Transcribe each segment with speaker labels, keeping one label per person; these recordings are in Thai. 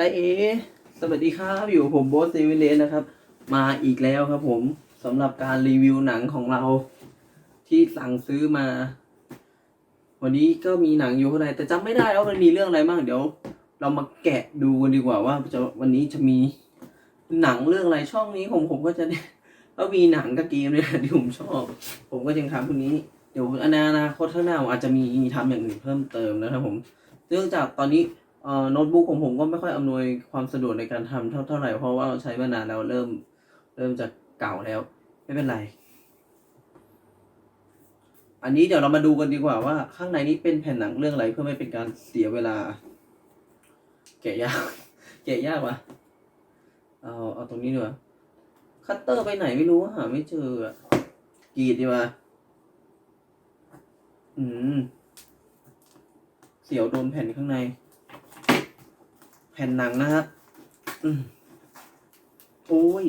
Speaker 1: ตาเอ สวัสดีครับ อยู่ผมโบสเซวิเลนนะครับ มาอีกแล้วครับผมสำหรับการรีวิวหนังของเรา ที่สั่งซื้อมา วันนี้ก็มีหนังอยู่ข้างในแต่จำไม่ได้แล้วมันมีเรื่องอะไรบ้างเดี๋ยว เรามาแกะดูกันดีกว่าว่าจะวันนี้จะมีหนังเรื่องอะไรช่องนี้ผมผมก็จะก็มีหนังกับเกมเนี่ยที่ผมชอบ ผมก็ยังทำพวกนี้เดี๋ยวอนาคตข้างหน้าอาจจะมีทำอย่างอื่นเพิ่มเติมนะครับผม เนื่องจากตอนนี้ เอ่อโน้ตบุ๊กของผมก็ไม่ค่อยอำนวยความสะดวกในการทำเท่าเท่าไหร่เพราะว่าเราใช้มานานแล้วเริ่มเริ่มจะเก่าแล้ว ไม่เป็นไร อันนี้เดี๋ยวเรามาดูกันดีกว่าว่า ข้างในนี้เป็นแผ่นหนังเรื่องอะไรเพื่อไม่เป็นการเสียเวลา แกะยาก แกะยากวะเอาเอาตรงนี้ดีกว่าคัตเตอร์ไปไหนไม่รู้หาไม่เจออะกรีดดีกว่าอืมเสียวโดนแผ่นข้างใน ผ่นหนังนะครับอืมโอ้ย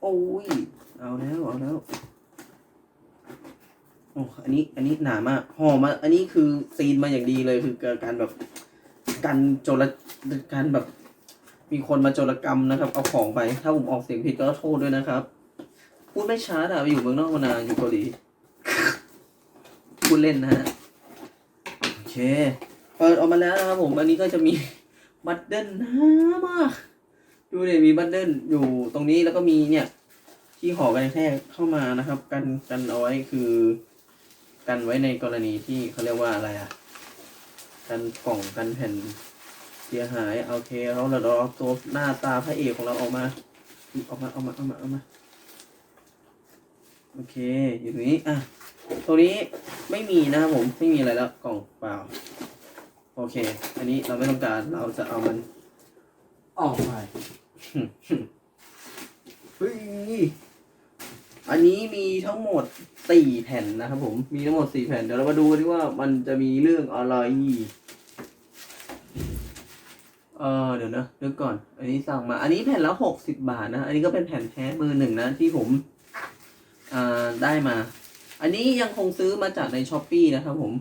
Speaker 1: โอ้ย เอาแล้ว เอาแล้วโอ้อันนี้ อันนี้หนามากห่อมา อันนี้คือซีนมาอย่างดีเลยคือการแบบการโจรการแบบ มีคนมาโจรกรรมนะครับ เอาของไป ถ้าผมออกเสียงผิดก็โทษด้วยนะครับ พูดไม่ชัดอะไปอยู่เมืองนอกมานานอยู่เกาหลีพูดเล่นนะฮะ โอเค เปิดออกมาแล้วนะครับผม อันนี้ก็จะมีบัตเดิลนะมาก ดูเลยมีบัตเดิลอยู่ตรงนี้แล้วก็มีเนี่ย ที่ห่อกันแทกเข้ามานะครับ กันกันเอาไว้คือ กันไว้ในกรณีที่เขาเรียกว่าอะไรอะ กันกล่องกันแผ่นเสียหายโอเคเราเราเอาตัวหน้าตาพระเอกของเราออกมาออกมาเอามาเอามาเอามาโอเคอยู่ตรงนี้อะตัวนี้ไม่มีนะครับผมไม่มีอะไรแล้วกล่องเปล่า โอเค อันนี้เราไม่ต้องการเราจะเอามันออกไปเฮ้ยอันนี้มีทั้งหมดสี่แผ่นนะครับผม มีทั้งหมดสี่แผ่น เดี๋ยวเรามาดูกันดีว่ามันจะมีเรื่องอะไร เออเดี๋ยวนะนึกก่อน อันนี้สั่งมา อันนี้แผ่นละหกสิบบาทนะ อันนี้ก็เป็นแผ่นแท้มือหนึ่งนะที่ผมอ่าได้มา อันนี้ยังคงซื้อมาจากในช้อปปีนะครับผม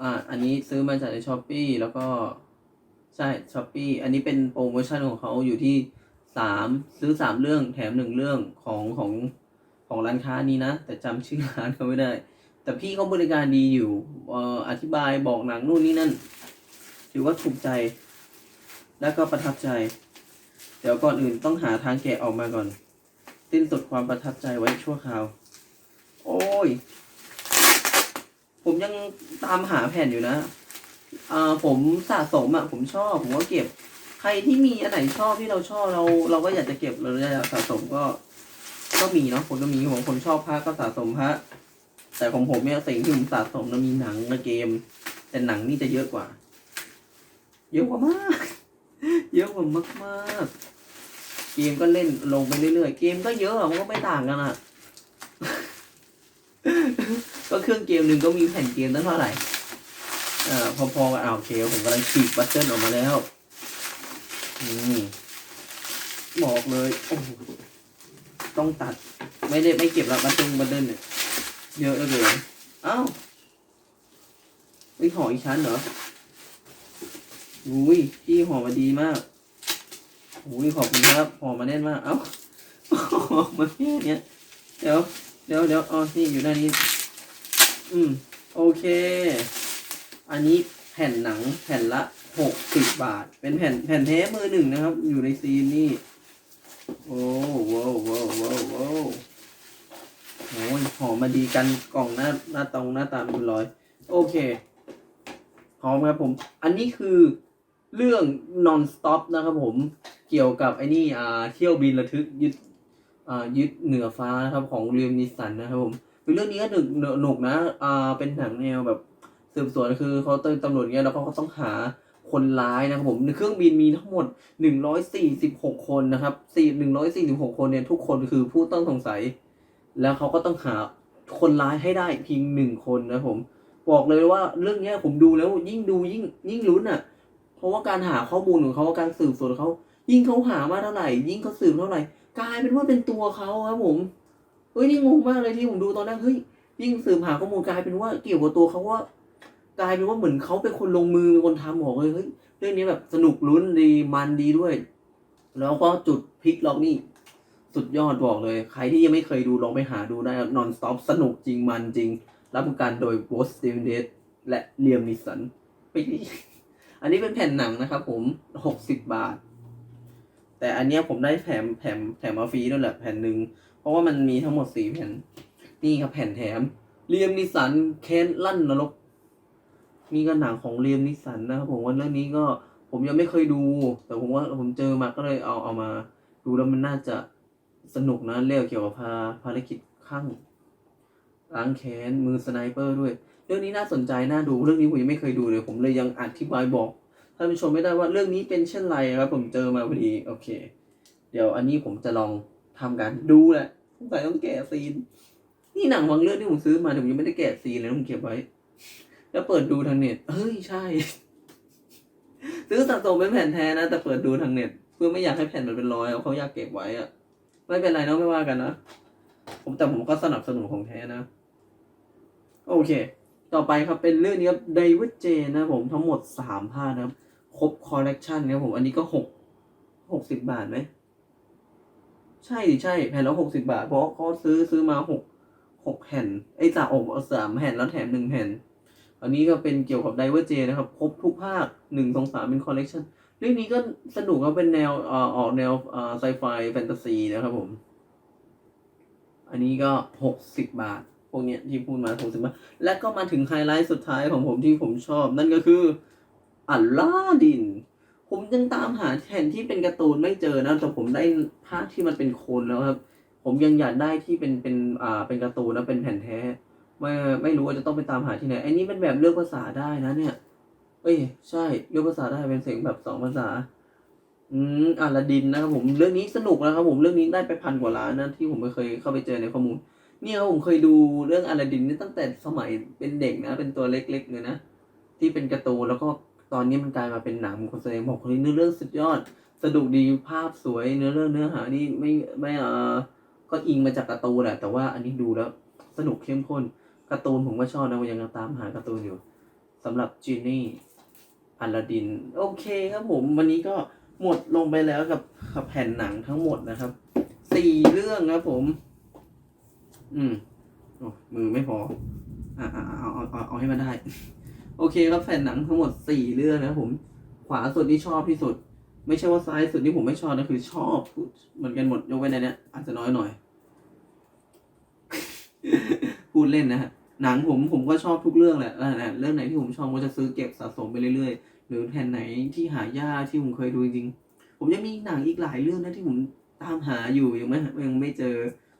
Speaker 1: อ่าอันนี้ซื้อมาจากในช้อปปีแล้วก็ใช่ช้อปปีอันนี้เป็นโปรโมชั่นของเขาอยู่ที่สามซื้อสามเรื่องแถมหนึ่งเรื่องของของของร้านค้านี้นะ แต่จำชื่อร้านเขาไม่ได้ แต่พี่เขาบริการดีอยู่เอ่ออธิบายบอกหนังนู่นนี่นั่นถือว่าถูกใจ แล้วก็ประทับใจ เดี๋ยวก่อนอื่นต้องหาทางแกะออกมาก่อนสิ้นสุดความประทับใจไว้ชั่วคราว โอ้ย ผมยังตามหาแผ่นอยู่นะอ่าผมสะสมอะผมชอบ ผมก็เก็บ ใครที่มีอันไหนชอบที่เราชอบเรา เราก็อยากจะเก็บเราอยากสะสมก็ ก็มีเนาะคนก็มีของคนชอบพระก็สะสมพระแต่ของผมเนี่ยสิ่งที่ผมสะสมมันมีหนังกับเกม แต่หนังนี่จะเยอะกว่า เยอะกว่ามาก เยอะกว่ามากมากๆเกมก็เล่นลงไปเรื่อยๆ เกมก็เยอะอะมันก็ไม่ต่างกันอะ ก็เครื่องเกมหนึ่งก็มีแผ่นเกมตั้งเท่าไหร่อ่าพอๆกับอ่าโอเคผมกำลังฉีกบัตเทิลออกมาแล้วนี่บอกเลยโอ้โหต้องตัด ไม่ได้ไม่เก็บล้วบัตเทิลบัตเทิลเนี่ยเยอะเหลือเกินอ้าวไอ้ห่ออีกชั้นเหรออุ้ยพี่ห่อมาดีมากอุ้ยขอบคุณครับห่อมาแน่นมาก เอ้าห่อมาแค่เนี้ยเดี๋ยวเดี๋ยวเดี๋ยวอ๋อนี่อยู่ด้านนี้ อืม โอเค อันนี้แผ่นหนังแผ่นละหกสิบบาท เป็นแผ่นแผ่นแท้มือหนึ่งนะครับ อยู่ในซีนนี่ โอ้โว้วโว้วโว้โว้โอ้ยหอมมาดีกันกล่องหน้าหน้าตรงหน้าตาเป็นร้อย โอเคพร้อมครับผม อันนี้คือเรื่อง non stop นะครับผมเกี่ยวกับไอ้นี่อ่าเที่ยวบินระทึกยึดอ่ายึดเหนือฟ้านะครับของเรียมนิสันนะครับผม คือเรื่องนี้ก็หนึกหนุกนะอ่าเป็นหนังแนวแบบสืบสวนคือเขาเติมตำรวจเงี้ยแล้วเขาต้องหาคนร้ายนะครับผมในเครื่องบินมีทั้งหมด 146 คนนะครับ4 146 คนเนี่ยทุกคนคือผู้ต้องสงสัย แล้วเขาก็ต้องหาคนร้ายให้ได้เพียงหนึ่งคนนะผม บอกเลยว่าเรื่องเนี้ยผมดูแล้วยิ่งดูยิ่งยิ่งลุ้นอะ เพราะว่าการหาข้อมูลของเขาการสืบสวนเขา ยิ่งเขาหามาเท่าไหร่ ยิ่งเขาสืบเท่าไหร่ กลายเป็นว่าเป็นตัวเขาครับผม เฮ้ยนี่งงมากเลยที่ผมดูตอนแรกเฮ้ยยิ่งสืบหาข้อมูลกลายเป็นว่าเกี่ยวกับตัวเขาว่ากลายเป็นว่าเหมือนเขาเป็นคนลงมือเป็นคนทำบอกเลยเฮ้ยเรื่องนี้แบบสนุกลุ้นดีมันดีด้วย แล้วก็จุดพลิกล็อกนี่สุดยอดบอกเลย ใครที่ยังไม่เคยดูลองไปหาดูได้นอนสต็อปสนุกจริงมันจริง รับประกันโดยโบสติมเดสและเลียมนิสันไปอันนี้เป็นแผ่นหนังนะครับผมหกสิบบาท แต่อันเนี้ยผมได้แถมแถมแถมมาฟรีด้วยแหละแผ่นหนึ่ง เพราะว่ามันมีทั้งหมดสี่แผ่น นี่ครับแผ่นแถมเลียมนิสันเคนลั่นนรกนี่ก็หนังของเลียมนิสันนะครับผมว่าเรื่องนี้ก็ผมยังไม่เคยดู แต่ผมว่าผมเจอมาก็เลยเอาเอามา ดูแล้วมันน่าจะสนุกนะเรื่องเกี่ยวกับพาภารกิจข้างล้างแค้นมือสไนเปอร์ด้วย เรื่องนี้น่าสนใจน่าดูเรื่องนี้ผมยังไม่เคยดูเลย ผมเลยยังอธิบายบอกท่านผู้ชมไม่ได้ว่าเรื่องนี้เป็นเช่นไรครับผมเจอมาพอดีโอเค เดี๋ยวอันนี้ผมจะลอง ทำการดูแหละสงสัยต้องแกะซีน นี่หนังบางเรื่องที่ผมซื้อมาผมยังไม่ได้แกะซีนเลยผมเก็บไว้ แล้วเปิดดูทางเน็ตเฮ้ยใช่ ซื้อสะสมเป็นแผ่นแท้นะแต่เปิดดูทางเน็ต เพื่อไม่อยากให้แผ่นมันเป็นรอยเขาอยากเก็บไว้อะไม่เป็นไรเนาะไม่ว่ากันนะผมแต่ผมก็สนับสนุนของแท้นะ โอเค ต่อไปครับเป็นเรื่องนี้ครับไดวิดเจนะผมทั้งหมดสามภาคนะครับ ครบคอลเลกชันนะครับผมอันนี้ก็หกหกสิบบาทไหม ใช่ดิใช่แผ่นละหกสิบาท เพราะเขาซื้อซื้อมาหกหกแผ่นไอ้จ่าอกเอาสามแผ่นแล้วแถมหนึ่งแผ่น อันนี้ก็เป็นเกี่ยวกับไดเวอร์เจนะครับ ครบทุกภาคหนึ่งสองสามเป็นคอลเลกชันเรื่องนี้ก็สนุกครับเป็นแนวเอ่อออกแนวเอ่อไซไฟแฟนตาซีนะครับผม อันนี้ก็หกสิบบาท พวกเนี้ยที่พูดมาหกสิบบาท และก็มาถึงไฮไลท์สุดท้ายของผมที่ผมชอบ นั่นก็คืออัลลาดิน ผมยังตามหาแผ่นที่เป็นการ์ตูนไม่เจอนะแต่ผมได้ภาคที่มันเป็นโคนแล้วครับ ผมยังอยากได้ที่เป็นเป็นอ่าเป็นการ์ตูนนะเป็นแผ่นแท้ไม่ไม่รู้ว่าจะต้องไปตามหาที่ไหนไอ้นี้เป็นแบบเลือกภาษาได้นะเนี่ย เอ้ยใช่เลือกภาษาได้เป็นเสียงแบบสองภาษา อืมอาลาดินนะครับผมเรื่องนี้สนุกนะครับผมเรื่องนี้ได้ไปพันกว่าล้านนะที่ผมไม่เคยเข้าไปเจอในข้อมูลเนี่ยครับผมเคยดูเรื่องอาลาดินนี่ตั้งแต่สมัยเป็นเด็กนะ เป็นตัวเล็กๆเลยนะที่เป็นการ์ตูนแล้วก็ ตอนนี้มันกลายมาเป็นหนังคนแสดงบอกคนนี้เนื้อเรื่องสุดยอด สนุกดีภาพสวยเนื้อเรื่องเนื้อหานี่ไม่ไม่เออก็อิงมาจากการ์ตูนแหละแต่ว่าอันนี้ดูแล้วสนุกเข้มข้นการ์ตูนผมก็ชอบนะยังตามหาการ์ตูนอยู่สำหรับจีนี่อลาดิน โอเคครับผม วันนี้ก็หมดลงไปแล้วกับกับแผ่นหนังทั้งหมดนะครับสี่เรื่องครับผม อืมโอ้มือไม่พออ่าเอาเอาเอาเอาเอาให้มันได้ โอเคครับแผ่นหนังทั้งหมดสี่เรื่องนะผม ขวาสุดที่ชอบที่สุด ไม่ใช่ว่าซ้ายสุดที่ผมไม่ชอบนะคือชอบเหมือนกันหมดยกเว้นในนี้อาจจะน้อยหน่อย พูดเล่นนะฮะหนังผมผมก็ชอบทุกเรื่องแหละแล้วนะเรื่องไหนที่ผมชอบก็จะซื้อเก็บสะสมไปเรื่อยๆ หรือแผ่นไหนที่หายากที่ผมเคยดูจริงๆผมยังมีหนังอีกหลายเรื่องนะที่ผมตามหาอยู่ยังไม่ยังไม่เจอ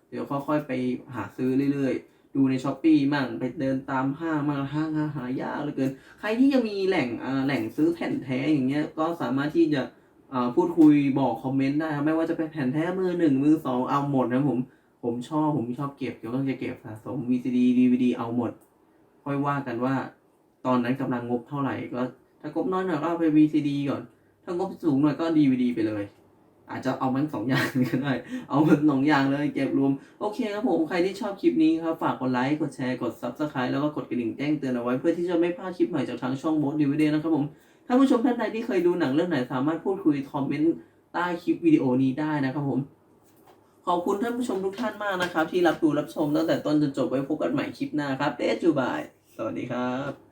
Speaker 1: เดี๋ยวค่อยๆไปหาซื้อเรื่อยๆ ดูในช้อปปีมั่งไปเดินตามห้างมั่งห้างหาหายากเหลือเกิน ใครที่ยังมีแหล่งแหล่งซื้อแผ่นแท้อย่างเงี้ยก็สามารถที่จะพูดคุยบอกคอมเมนต์ได้ครับไม่ว่าจะเป็นแผ่นแท้มือหนึ่งมือสองเอาหมดนะผมผมชอบผมชอบเก็บเดี๋ยวก็จะเก็บสะสม VCD DVD เอาหมด ค่อยว่ากันว่า ตอนนั้นกำลังงบเท่าไหร่ก็ถ้างบน้อยหน่อยก็เอาไป VCD ก่อน ถ้างบสูงหน่อยก็ DVD ไปเลย อาจจะเอามันสองอย่างก็ได้ เอามันสองอย่างเลยเก็บรวม โอเคครับผม ใครที่ชอบคลิปนี้ครับ ฝากกดไลค์ กดแชร์ กด Subscribe แล้วก็กดกระดิ่งแจ้งเตือนเอาไว้เพื่อที่จะไม่พลาดคลิปใหม่จากทางช่องโบสดีวิดีนะครับผม ถ้าผู้ชมท่านใดที่เคยดูหนังเรื่องไหนสามารถพูดคุยคอมเมนต์ใต้คลิปวิดีโอนี้ได้นะครับผม ขอบคุณท่านผู้ชมทุกท่านมากนะครับ ที่รับดูรับชมตั้งแต่ต้นจนจบไว้พบกันใหม่คลิปหน้าครับเดจูบาย สวัสดีครับ